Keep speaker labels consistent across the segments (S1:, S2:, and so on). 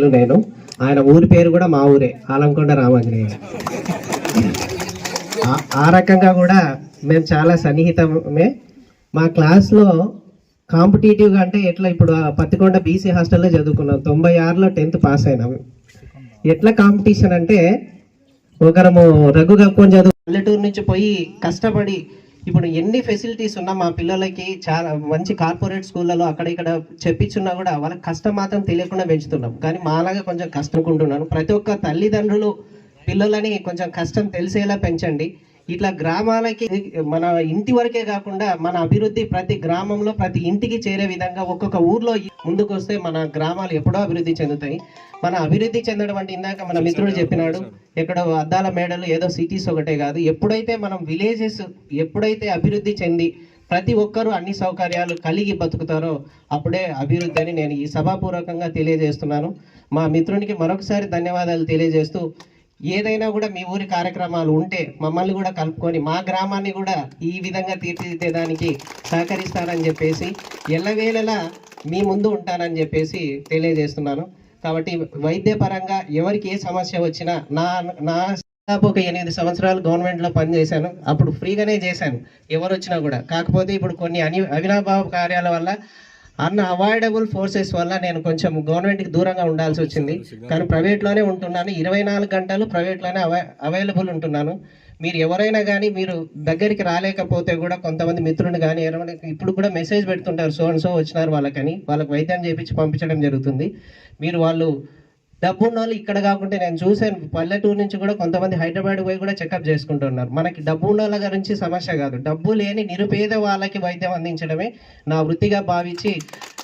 S1: ఆంజనేయులు నేను. ఆయన ఊరి పేరు కూడా మా ఊరే. ఆలంకొండ రామాంజనేయులు ఆ- రకంగా కూడా మేము చాలా సన్నిహితమే. మా క్లాస్లో కాంపిటేటివ్గా అంటే ఎట్లా ఇప్పుడు ఆ పత్తికొండ బీసీ హాస్టల్లో చదువుకున్నాం. తొంభై ఆరులో టెన్త్ పాస్ అయినాం. ఎట్లా కాంపిటీషన్ అంటే ఒకరము రఘు కప్పుకొని చదువు పల్లెటూరు నుంచి పోయి కష్టపడి ఇప్పుడు ఎన్ని ఫెసిలిటీస్ ఉన్నా మా పిల్లలకి చాలా మంచి కార్పొరేట్ స్కూళ్ళలో అక్కడ ఇక్కడ చెప్పించున్నా కూడా వాళ్ళకి కష్టం మాత్రం తెలియకుండా పెంచుతున్నాం. కానీ మాలాగా కొంచెం కష్టకుంటున్నాను ప్రతి ఒక్క తల్లిదండ్రులు పిల్లలని కొంచెం కష్టం తెలిసేలా పెంచండి. ఇట్లా గ్రామాలకి మన ఇంటి వరకే కాకుండా మన అభివృద్ధి ప్రతి గ్రామంలో ప్రతి ఇంటికి చేరే విధంగా ఒక్కొక్క ఊర్లో ముందుకు వస్తే మన గ్రామాలు ఎప్పుడో అభివృద్ధి చెందుతాయి. మన అభివృద్ధి చెందడం అంటే ఇందాక మన మిత్రుడు చెప్పినాడు ఎక్కడో అద్దాల మేడలు ఏదో సిటీస్ ఒకటే కాదు. ఎప్పుడైతే మనం విలేజెస్ ఎప్పుడైతే అభివృద్ధి చెంది ప్రతి ఒక్కరూ అన్ని సౌకర్యాలు కలిగి బతుకుతారో అప్పుడే అభివృద్ధి అని నేను ఈ సభాపూర్వకంగా తెలియజేస్తున్నాను. మా మిత్రునికి మరొకసారి ధన్యవాదాలు తెలియజేస్తూ ఏదైనా కూడా మీ ఊరి కార్యక్రమాలు ఉంటే మమ్మల్ని కూడా కలుపుకొని మా గ్రామాన్ని కూడా ఈ విధంగా తీర్చిదిద్దేదానికి సహకరిస్తారని చెప్పేసి ఎల్లవేళలా మీ ముందు ఉంటానని చెప్పేసి తెలియజేస్తున్నాను. కాబట్టి వైద్యపరంగా ఎవరికి ఏ సమస్య వచ్చినా నా నా దాదాపు ఒక ఎనిమిది సంవత్సరాలు గవర్నమెంట్లో పనిచేశాను. అప్పుడు ఫ్రీగానే చేశాను. ఎవరు వచ్చినా కూడా. కాకపోతే ఇప్పుడు కొన్ని అని అవినాభావ కార్యాల వల్ల అన్న అవాయిడబుల్ ఫోర్సెస్ వల్ల నేను కొంచెం గవర్నమెంట్కి దూరంగా ఉండాల్సి వచ్చింది. కానీ ప్రైవేట్లోనే ఉంటున్నాను. ఇరవై నాలుగు గంటలు ప్రైవేట్లోనే అవై అవైలబుల్ ఉంటున్నాను. మీరు ఎవరైనా కానీ మీరు దగ్గరికి రాలేకపోతే కూడా కొంతమంది మిత్రులు కానీ ఎవరైనా ఇప్పుడు కూడా మెసేజ్ పెడుతుంటారు సో అండ్ సో వచ్చినారు వాళ్ళకని. వాళ్ళకి వైద్యం చేయించి పంపించడం జరుగుతుంది. మీరు వాళ్ళు డబ్బు ఉన్న వాళ్ళు ఇక్కడ కాకుంటే నేను చూశాను పల్లెటూరు నుంచి కూడా కొంతమంది హైదరాబాద్ పోయి కూడా చెకప్ చేసుకుంటున్నారు. మనకి డబ్బు ఉన్న వాళ్ళ గురించి సమస్య కాదు. డబ్బు లేని నిరుపేద వాళ్ళకి వైద్యం అందించడమే నా వృత్తిగా భావించి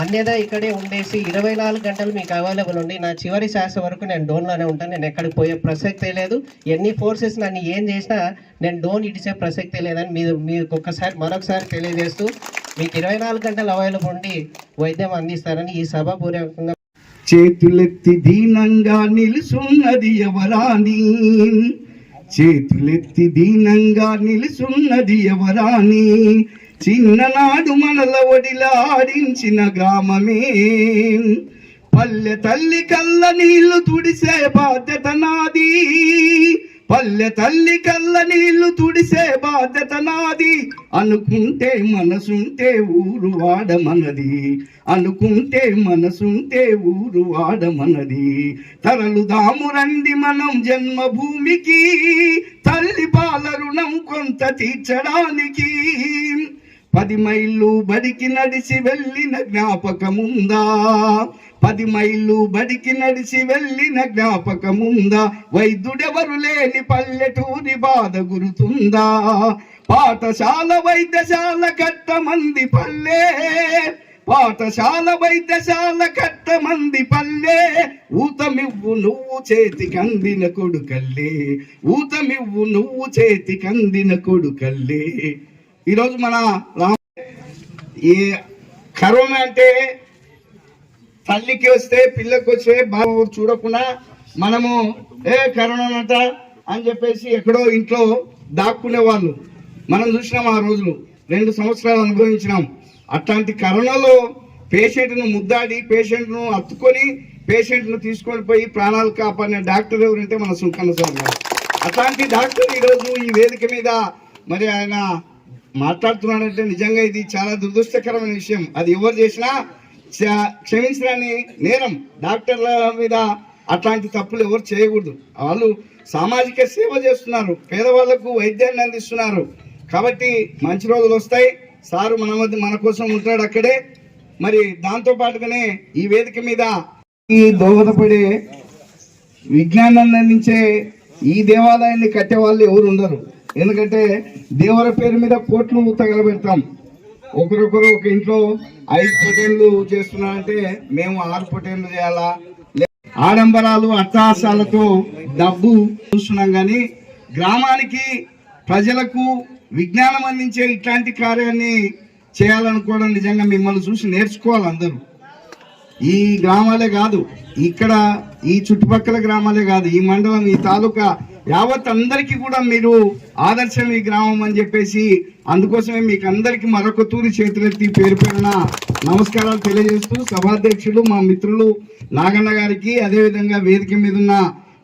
S1: అన్యదా ఇక్కడే ఉండేసి ఇరవై నాలుగు గంటలు మీకు అవైలబుల్ ఉండి నా చివరి శాస వరకు నేను డోన్లోనే ఉంటాను. నేను ఎక్కడికి పోయే ప్రసక్తే లేదు. ఎన్ని ఫోర్సెస్ నన్ను ఏం చేసినా నేను డోన్ ఇడిచే ప్రసక్తే లేదని మీరు మీకు ఒక్కసారి మరొకసారి తెలియజేస్తూ మీకు ఇరవై నాలుగు గంటలు అవైలబుల్ ఉండి వైద్యం అందిస్తారని ఈ సభ పూర్వకంగా
S2: చేతులెత్తి దీనంగా నిలుసున్నది ఎవరాని చేతులెత్తి దీనంగా నిలుసున్నది ఎవరాని చిన్ననాడు మనల ఒడిలాడించిన గ్రామమే. పల్లె తల్లి కళ్ళ నీళ్ళు తుడిసే బాధ్యత నాది. పల్లె తల్లి కళ్ళ నీళ్ళు తుడిసే బాధ్యత నాది. అనుకుంటే మనసుంటే ఊరు వాడమన్నది అనుకుంటే మనసుంటే ఊరు వాడమన్నది తరలు దామురండి మనం జన్మభూమికి. తల్లి పాల రుణం కొంత తీర్చడానికి. పది మైళ్ళు బడికి నడిచి వెళ్ళిన జ్ఞాపకముందా? పది మైళ్ళు బడికి నడిచి వెళ్ళిన జ్ఞాపకముందా? వైద్యుడెవరు లేని పల్లెటూరి బాధ గురుతుందా? పాఠశాల వైద్యశాల కట్టమంది పల్లె. పాఠశాల వైద్యశాల కట్టమంది పల్లె. ఊతమివ్వు నువ్వు చేతి కందిన కొడుకల్లే. ఊతమివ్వు నువ్వు చేతి కందిన కొడుకల్లే. ఈరోజు మన రామ ఈ కరోనా అంటే తల్లికి వస్తే పిల్లకి వస్తే బాబు చూడకుండా మనము ఏ కరోనా అంట అని చెప్పేసి ఎక్కడో ఇంట్లో దాక్కునే వాళ్ళు. మనం చూసినాం ఆ రోజులు రెండు సంవత్సరాలు అనుభవించినాం. అట్లాంటి కరోనాలో పేషెంట్ను ముద్దాడి పేషెంట్ను అత్తుకొని పేషెంట్ను తీసుకొని పోయి ప్రాణాలు కాపాడిన డాక్టర్ ఎవరంటే మన సుంకన్న సార్ అట్లాంటి డాక్టర్ ఈరోజు ఈ వేదిక మీద మరి ఆయన మాట్లాడుతున్నాడంటే నిజంగా ఇది చాలా దురదృష్టకరమైన విషయం. అది ఎవరు చేసినా క్ష- క్షమించడాన్ని నేరం. డాక్టర్ల మీద అట్లాంటి తప్పులు ఎవరు చేయకూడదు. వాళ్ళు సామాజిక సేవ చేస్తున్నారు. పేదవాళ్ళకు వైద్యాన్ని అందిస్తున్నారు. కాబట్టి మంచి రోజులు వస్తాయి. సారు మన వద్ద మన కోసం ఉంటాడు అక్కడే. మరి దాంతో పాటుగానే ఈ వేదిక మీద ఈ దోహదపడే విజ్ఞానాన్ని అందించే ఈ దేవాలయాన్ని కట్టే వాళ్ళు ఎవరు ఉండరు. ఎందుకంటే దేవర పేరు మీద కోట్లు తగలబెడతాం ఒకరొకరు ఒక ఇంట్లో ఐదు పొటేళ్ళు చేస్తున్నారంటే మేము ఆరు పొటేళ్ళు చేయాలా? ఆడంబరాలు అట్టహాసాలతో డబ్బు చూస్తున్నాం కానీ గ్రామానికి ప్రజలకు విజ్ఞానం అందించే ఇట్లాంటి కార్యాన్ని చేయాలనుకోవడం నిజంగా మిమ్మల్ని చూసి నేర్చుకోవాలి అందరూ. ఈ గ్రామాలే కాదు ఇక్కడ ఈ చుట్టుపక్కల గ్రామాలే కాదు ఈ మండలం ఈ తాలూకా యావత్ అందరికీ కూడా మీరు ఆదర్శం ఈ గ్రామం అని చెప్పేసి అందుకోసమే మీకు అందరికీ మరొక తూరి చేతులెత్తి పేరు పేరున నమస్కారాలు తెలియజేస్తూ సభాధ్యక్షుడు మా మిత్రులు నాగన్న గారికి అదేవిధంగా వేదిక మీద ఉన్న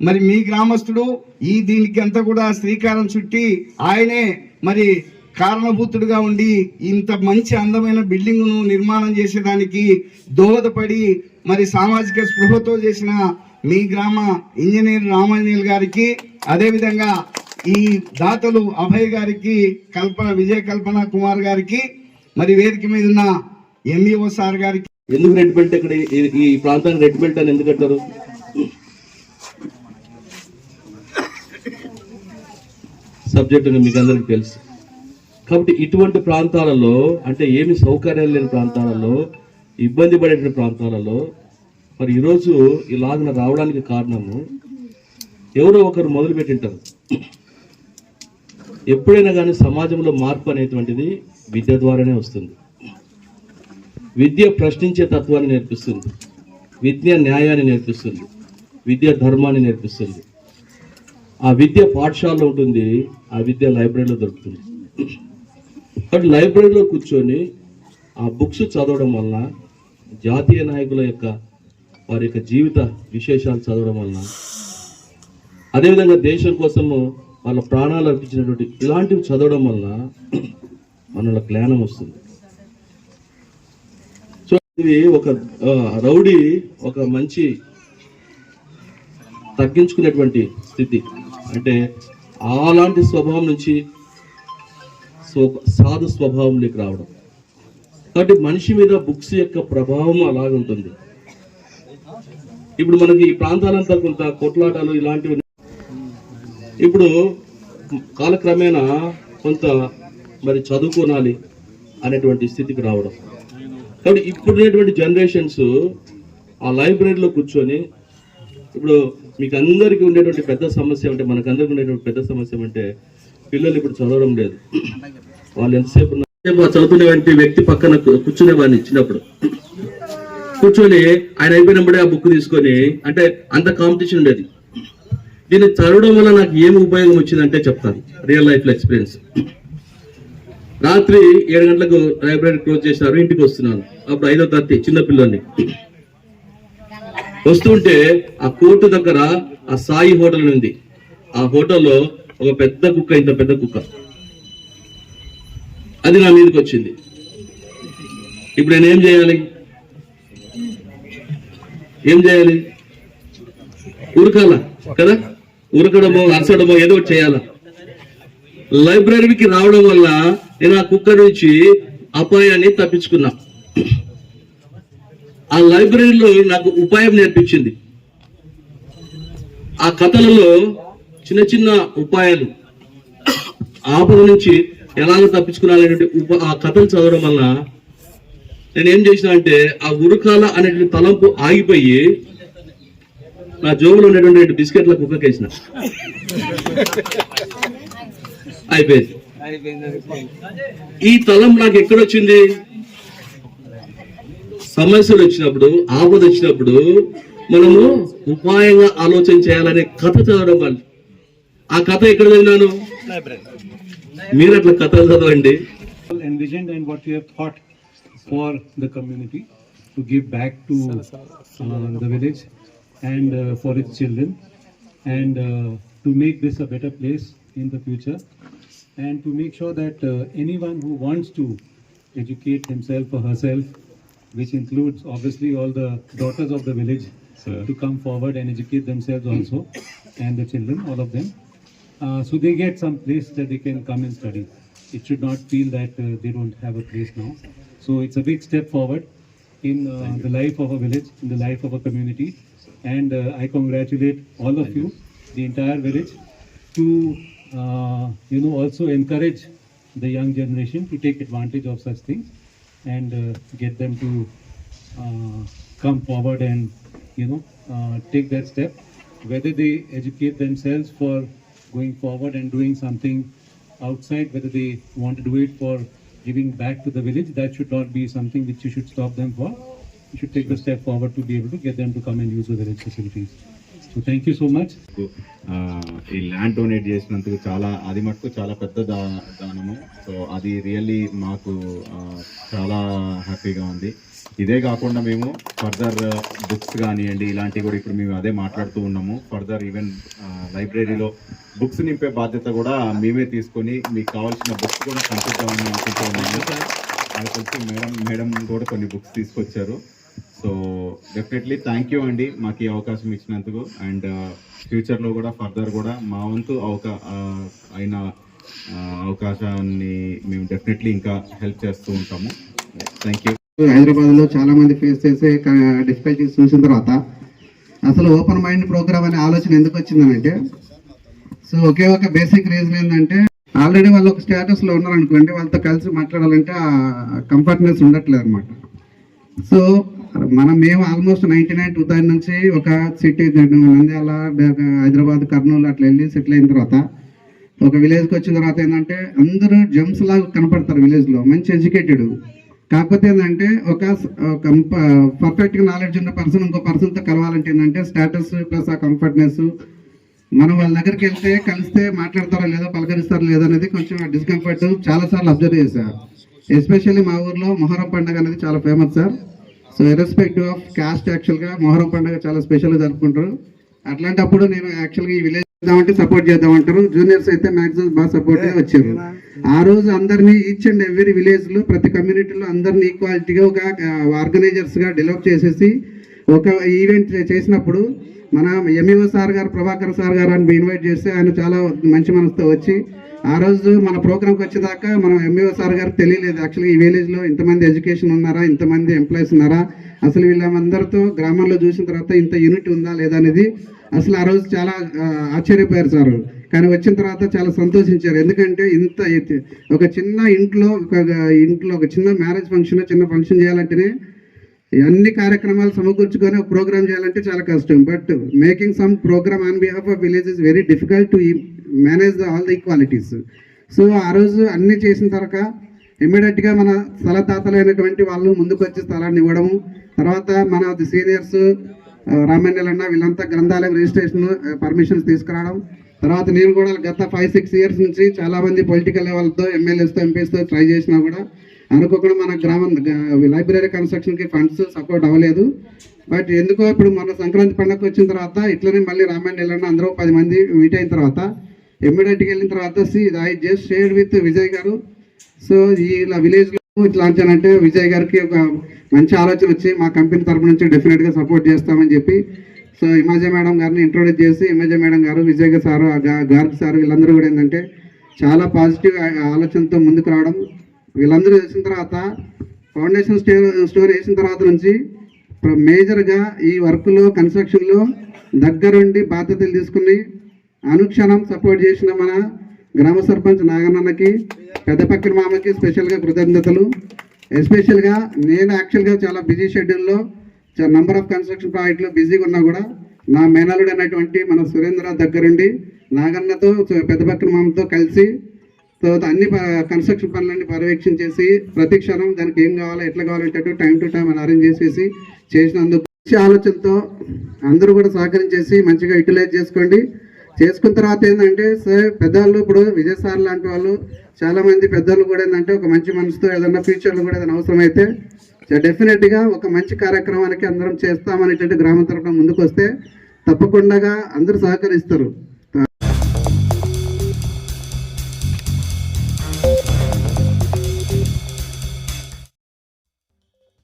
S2: మరి మీ గ్రామస్తుడు ఈ దీనికి అంతా కూడా శ్రీకారం చుట్టి ఆయనే మరి కారణభూతుడుగా ఉండి ఇంత మంచి అందమైన బిల్డింగ్ను నిర్మాణం చేసేదానికి దోహదపడి మరి సామాజిక స్పృహతో చేసిన మీ గ్రామ ఇంజనీర్ రామాంజనేయులు గారికి అదేవిధంగా ఈ దాతలు అభయ్ గారికి కల్పన విజయ కల్పన కుమార్ గారికి మరి వేదిక మీద ఉన్న ఎంఈఓ సార్ గారికి.
S3: ఎందుకు రెడ్ బెల్ట్ ఇక్కడ ఈ- ఈ ప్రాంతానికి రెడ్ బెల్ట్ అని ఎందుకు కట్టారు? సబ్జెక్ట్ అని మీకు అందరికి తెలుసు. కాబట్టి ఇటువంటి ప్రాంతాలలో అంటే ఏమి సౌకర్యాలు లేని ప్రాంతాలలో ఇబ్బంది పడేటువంటి ప్రాంతాలలో మరి ఈరోజు ఇలాగన రావడానికి కారణము ఎవరో ఒకరు మొదలు పెట్టింటారు ఎప్పుడైనా కానీ సమాజంలో మార్పు అనేటువంటిది విద్య ద్వారానే వస్తుంది. విద్య ప్రశ్నించే తత్వాన్ని నేర్పిస్తుంది. విద్య న్యాయాన్ని నేర్పిస్తుంది. విద్య ధర్మాన్ని నేర్పిస్తుంది. ఆ విద్య పాఠశాలలో ఉంటుంది ఆ విద్య లైబ్రరీలో దొరుకుతుంది. కాబట్టి లైబ్రరీలో కూర్చొని ఆ బుక్స్ చదవడం వలన జాతీయ నాయకుల యొక్క వారి యొక్క జీవిత విశేషాలు చదవడం వలన. అదేవిధంగా దేశం కోసము వాళ్ళ ప్రాణాలు అర్పించినటువంటి ఇలాంటివి చదవడం వలన మనలో జ్ఞానం వస్తుంది. సో ఇది ఒక రౌడీ ఒక మంచి తగ్గించుకునేటువంటి స్థితి. అంటే అలాంటి స్వభావం నుంచి స్వ- సాధు స్వభావంలోకి రావడం. కాబట్టి మనిషి మీద బుక్స్ యొక్క ప్రభావం అలాగుంటుంది. ఇప్పుడు మనకి ఈ ప్రాంతాలంతా కొంత కొట్లాటాలు ఇలాంటివి ఇప్పుడు కాలక్రమేణా కొంత మరి చదువుకోనాలి అనేటువంటి స్థితికి రావడం. కాబట్టి ఇప్పుడున్నటువంటి జనరేషన్స్ ఆ లైబ్రరీలో కూర్చొని ఇప్పుడు మీకు అందరికీ ఉండేటువంటి పెద్ద సమస్య అంటే మనకు అందరికీ ఉండేటువంటి పెద్ద సమస్య అంటే పిల్లలు ఇప్పుడు చదవడం లేదు. వాళ్ళు ఎంతసేపు ఉన్నా- వ్యక్తి పక్కన కూర్చునే వాడిని ఇచ్చినప్పుడు కూర్చొని ఆయన అయిపోయినప్పుడే ఆ బుక్ తీసుకొని అంటే అంత కాంపిటీషన్ ఉండేది. దీన్ని చదవడం వల్ల నాకు ఏం ఉపయోగం వచ్చిందంటే చెప్తాను. రియల్ లైఫ్లో ఎక్స్పీరియన్స్ రాత్రి ఏడు గంటలకు లైబ్రరీ క్లోజ్ చేసినారు ఇంటికి వస్తున్నాను. అప్పుడు ఐదో తరగతి చిన్నపిల్లల్ని వస్తుంటే ఆ కోర్టు దగ్గర ఆ సాయి హోటల్ ఉంది. ఆ హోటల్లో ఒక పెద్ద కుక్క ఇంత పెద్ద కుక్క. అది నా మీదకి వచ్చింది. ఇప్పుడు నేను ఏం చేయాలి? ఏం చేయాలి? ఉరకాల? కదా? ఉరకడమో అరసడమో ఏదో చేయాలా? లైబ్రరీకి రావడం వల్ల నేను ఆ కుక్క నుంచి అపాయాన్ని తప్పించుకున్నా. ఆ లైబ్రరీలో నాకు ఉపాయం నేర్పించింది. ఆ కథలలో చిన్న చిన్న ఉపాయాలు. ఆపద నుంచి ఎలాగ తప్పించుకున్నాలనేటువంటి ఉప ఆ కథలు చదవడం వల్ల నేను ఏం చేసిన అంటే ఆ ఉరుకాల అనేటువంటి తలంపు ఆగిపోయి నా జోబులో ఉన్నటువంటి రెండు బిస్కెట్ల కుక్కకేసిన. అయిపోయింది. ఈ తలం నాకు ఎక్కడొచ్చింది? సమస్యలు వచ్చినప్పుడు ఆపద వచ్చినప్పుడు మనము ఉపాయంగా ఆలోచన చేయాలనే కథ చదవడం వల్ల. ఆ కథ ఎక్కడ చదివినాను? మీరు అట్లా కథలు చదవండి.
S4: Envisioned and what we have thought for the community to give back to uh, the village and uh, for its children and uh, to make this a better place in the future and to make sure that uh, anyone who wants to educate himself or herself which includes obviously all the daughters of the village to come forward and educate themselves also and the children all of them uh, so they get some place that they can come and study. It should not feel that uh, they don't have a place now. So it's a big step forward in uh, the life of a village, in the life of a community. And uh, I congratulate all of you, the entire village, to uh, you know also encourage the young generation to take advantage of such things and uh, get them to uh, come forward and you know uh, take that step. Whether they educate themselves for going forward and doing something outside whether they want to do it for giving back to the village that should not be something which you should stop them for you should take the step forward to be able to get them to come and use the village facilities So thank you so much.
S5: ఆ, ఈ land donate చేసినందుకు చాలా అది మటుకు చాలా పెద్ద దా దానము so అది రియల్లీ మాకు చాలా హ్యాపీగా ఉంది ఇదే కాకుండా మేము ఫర్దర్ బుక్స్ కానివ్వండి ఇలాంటివి కూడా ఇప్పుడు మేము అదే మాట్లాడుతూ ఉన్నాము. ఫర్దర్ ఈవెన్ లైబ్రరీలో బుక్స్ నింపే బాధ్యత కూడా మేమే తీసుకొని మీకు కావాల్సిన బుక్స్ కూడా పంపిద్దామని అనుకుంటూ ఉన్నాము. తెలిసి మేడం మేడం కూడా కొన్ని బుక్స్ తీసుకొచ్చారు. సో డెఫినెట్లీ థ్యాంక్ యూ అండి మాకు ఈ అవకాశం ఇచ్చినందుకు. అండ్ ఫ్యూచర్లో కూడా ఫర్దర్ కూడా మా వంతు అవకా ఆ, అయిన అవకాశాన్ని మేము డెఫినెట్లీ ఇంకా హెల్ప్ చేస్తూ ఉంటాము. థ్యాంక్ యూ
S6: హైదరాబాద్లో చాలా మంది ఫేస్ చేసే డిఫికల్టీస్ చూసిన తర్వాత అసలు ఓపెన్ మైండ్ ప్రోగ్రామ్ అనే ఆలోచన ఎందుకు వచ్చిందనంటే సో ఒకే ఒక బేసిక్ రీజన్ ఏంటంటే ఆల్రెడీ వాళ్ళు ఒక స్టేటస్లో ఉన్నారనుకోండి వాళ్ళతో కలిసి మాట్లాడాలంటే ఆ కంఫర్ట్నెస్ ఉండట్లేదు అనమాట సో మనం మేము almost ninety nine two thousand నుంచి ఒక సిటీ నంద్యాల హైదరాబాద్ కర్నూలు అట్లా వెళ్ళి సెటిల్ అయిన తర్వాత ఒక విలేజ్కి వచ్చిన తర్వాత ఏంటంటే అందరూ జమ్స్ లాగా కనపడతారు విలేజ్లో మంచి ఎడ్యుకేటెడ్ కాకపోతే ఏంటంటే ఒక పర్ఫెక్ట్ నాలెడ్జ్ ఉన్న పర్సన్ ఇంకో పర్సన్తో కలవాలంటే ఏంటంటే స్టేటస్ ప్లస్ ఆ కంఫర్ట్నెస్ మనం వాళ్ళ దగ్గరికి వెళ్తే కలిస్తే మాట్లాడతారో లేదో పలకరిస్తారో లేదో అనేది కొంచెం డిస్కంఫర్ట్ చాలా సార్లు అబ్జర్వ్ చేశారు ఎస్పెషల్లీ మా ఊర్లో మొహరం పండుగ అనేది చాలా famous sir so irrespective of caste యాక్చువల్గా మొహరం పండుగ చాలా స్పెషల్గా జరుపుకుంటారు. అట్లాంటప్పుడు నేను యాక్చువల్గా ఈ విలేజ్ చేద్దామంటే సపోర్ట్ చేద్దామంటారు. జూనియర్స్ అయితే మాక్సిమం బాగా సపోర్ట్ వచ్చారు. ఆ రోజు అందరినీ ఈచ్ అండ్ ఎవ్రీ విలేజ్లో ప్రతి కమ్యూనిటీలో అందరినీ ఈక్వాలిటీగా ఒక ఆర్గనైజర్స్గా డెవలప్ చేసేసి ఒక ఈవెంట్ చేసినప్పుడు మన ఎంఈఓ సార్ గారు ప్రభాకర్ సార్ గారు అని ఇన్వైట్ చేస్తే ఆయన చాలా మంచి మనసుతో వచ్చి ఆ రోజు మన ప్రోగ్రామ్కి వచ్చేదాకా మనం ఎంఈఓ సార్ గారు తెలియలేదు. యాక్చువల్గా ఈ విలేజ్లో ఇంతమంది ఎడ్యుకేషన్ ఉన్నారా? ఇంతమంది ఎంప్లాయీస్ ఉన్నారా? అసలు వీళ్ళందరితో గ్రామాల్లో చూసిన తర్వాత ఇంత యూనిట్ ఉందా లేదా అనేది అసలు ఆ రోజు చాలా ఆశ్చర్యపోయారు సార్. కానీ వచ్చిన తర్వాత చాలా సంతోషించారు. ఎందుకంటే ఇంత ఒక చిన్న ఇంట్లో ఒక ఇంట్లో ఒక చిన్న మ్యారేజ్ ఫంక్షన్ చిన్న ఫంక్షన్ చేయాలంటేనే అన్ని కార్యక్రమాలు సమకూర్చుకొని ఒక ప్రోగ్రామ్ చేయాలంటే చాలా కష్టం. But making some programme on behalf of village is very difficult to manage the all the equalities so ఆ రోజు అన్ని చేసిన తర్వాత ఇమ్మీడియట్గా మన మన స్థలదాతలైనటువంటి వాళ్ళు ముందుకు వచ్చి స్థలాన్ని ఇవ్వడము తర్వాత మన సీనియర్స్ రామన్నెలన్న వీళ్ళంతా గ్రంథాలయం రిజిస్ట్రేషన్ పర్మిషన్స్ తీసుకురావడం తర్వాత నేను కూడా గత ఫైవ్ సిక్స్ ఇయర్స్ నుంచి చాలా మంది పొలిటికల్ లెవెల్తో ఎమ్మెల్యేస్తో ఎంపీస్తో ట్రై చేసినా కూడా అనుకోకుండా మన గ్రామం లైబ్రరీ కన్స్ట్రక్షన్కి ఫండ్స్ సపోర్ట్ అవ్వలేదు. బట్ ఎందుకో ఇప్పుడు మన సంక్రాంతి పండుగ వచ్చిన తర్వాత ఇట్లనే మళ్ళీ రామాయణ వెళ్ళిన అందరూ పది మంది మీట్ అయిన తర్వాత ఇమ్మీడియట్గా వెళ్ళిన తర్వాత see I just share with Vijay garu. So ఈ ఇలా విలేజ్లో ఇట్లా అంటే విజయ్ గారికి ఒక మంచి ఆలోచన వచ్చి మా కంపెనీ తరపు నుంచి డెఫినెట్గా సపోర్ట్ చేస్తామని చెప్పి సో ఇమాజ మేడం గారిని ఇంట్రొడ్యూస్ చేసి ఇమాజా మేడం గారు విజయ్ గారు సారు గార్గ్ సార్ వీళ్ళందరూ కూడా ఏంటంటే చాలా పాజిటివ్ ఆలోచనతో ముందుకు రావడం వీళ్ళందరూ వేసిన తర్వాత ఫౌండేషన్ స్టోర్ స్టోర్ వేసిన తర్వాత నుంచి మేజర్గా ఈ వర్క్లో కన్స్ట్రక్షన్లో దగ్గరుండి బాధ్యతలు తీసుకుని అనుక్షణం సపోర్ట్ చేసిన మన గ్రామ సర్పంచ్ నాగన్నకి పెద్దపక్కన మామకి స్పెషల్గా కృతజ్ఞతలు. ఎస్పెషల్గా నేను యాక్చువల్గా చాలా బిజీ షెడ్యూల్లో నంబర్ ఆఫ్ కన్స్ట్రక్షన్ ప్రాజెక్టులో బిజీగా ఉన్నా కూడా నా మేనలుడు అనేటువంటి మన సురేంద్ర దగ్గరుండి నాగన్నతో పెద్దపక్కన మామతో కలిసి తర్వాత అన్ని ప- కన్స్ట్రక్షన్ పనులన్నీ పర్యవేక్షణ చేసి ప్రతి క్షణం దానికి ఏం కావాలో ఎట్లా కావాలంటే టైం టు టైం అని అరేంజ్ చేసేసి చేసినందుకు మంచి ఆలోచనతో అందరూ కూడా సహకరించేసి మంచిగా యూటిలైజ్ చేసుకోండి. చేసుకున్న తర్వాత ఏంటంటే సార్ పెద్దవాళ్ళు ఇప్పుడు విజయసార్ లాంటి వాళ్ళు చాలా మంది కూడా ఏంటంటే ఒక మంచి మనసుతో ఏదన్నా ఫ్యూచర్లో కూడా ఏదైనా అవసరమైతే డెఫినెట్గా ఒక మంచి కార్యక్రమానికి అందరం చేస్తామనేటువంటి గ్రామం తరపున ముందుకు వస్తే తప్పకుండా అందరూ సహకరిస్తారు.